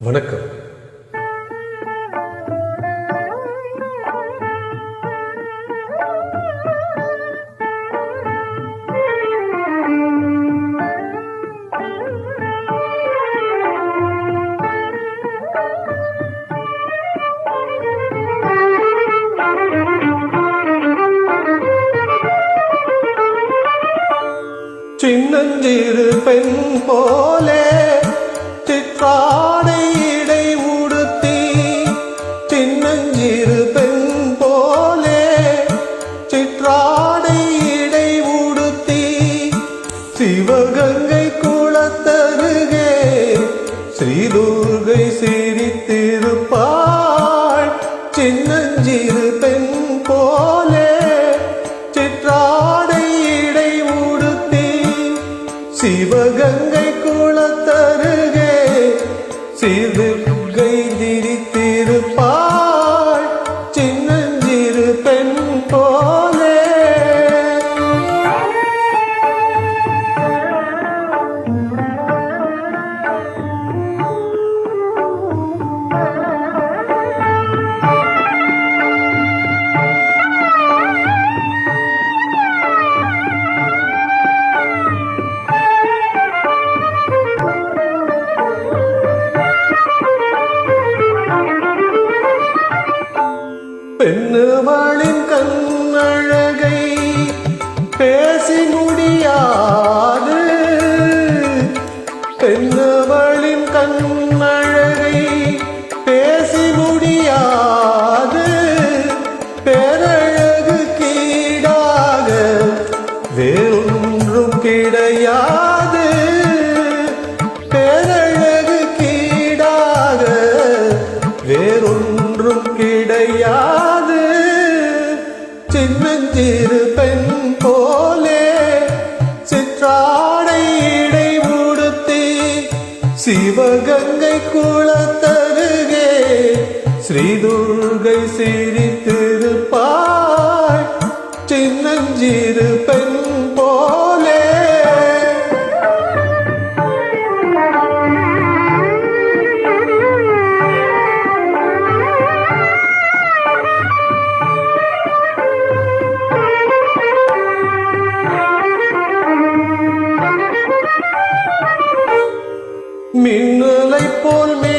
வணக்கம். சின்னஞ்சிறு பெண் போலே சிற்றாடை இடை உடுத்தி தின்னஞ்சிறு பெண் போலே. சிற்றாடை இடை உடுத்தி சிவகங்கை குளத்தருகே ஸ்ரீதுர்கை சிரித்திருப்பாள். சின்னஞ்சிறு பெண் போலே. சிற்றாடை இடை உடுத்தி சிவகங்கை குளத்தரு சிறுகை பெண்ணுவளின் கண்ணழகை பேசி முடியாது. பெண்ணுவளின் கண்ணழகை ஸ்ரீதுர்கை சிரித்திருப்பாய் சின்னஞ்சிறு பெண் போலே மின்னலை போல் மேனி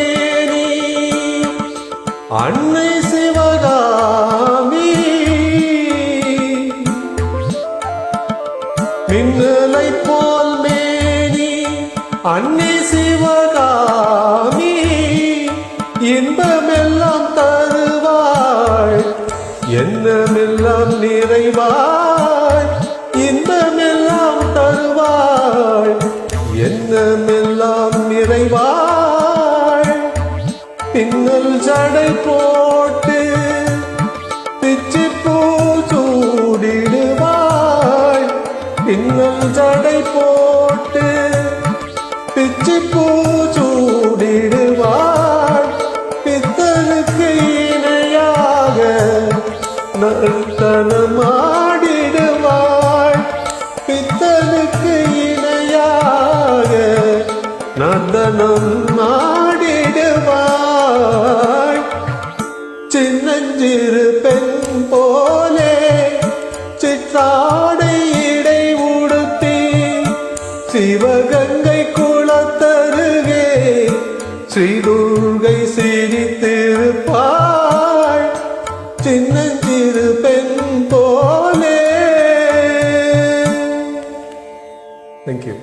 அன்னை சிவகாமி. மின்னலை போல் மேனி அன்னை சிவகாமி. இன்பமெல்லாம் தருவாள் என்னமெல்லாம் நிறைவாள் இன்பமெல்லாம் தருவாள் என்ன பின்னல் ஜடை போட்டு பிச்சி பூ சூடிடுவாள் பின்னல் ஜடை போட்டு பிச்சி பூ சூடிடுவாள் பித்தனுக்கு இணையாக நர்த்தனமாடிடுவாள் பித்தனுக்கு இணையாக நர்த்தனம் ஆடிடுவாள் சின்னஞ்சிறு பெண் போலே சிற்றாடை இடை உடுத்தி சிவகங்கை குளத்தருகே ஸ்ரீதுர்கை சிரித்திருப்பாள். சின்னஞ்சிறு பெண் போலே. தேங்க்யூ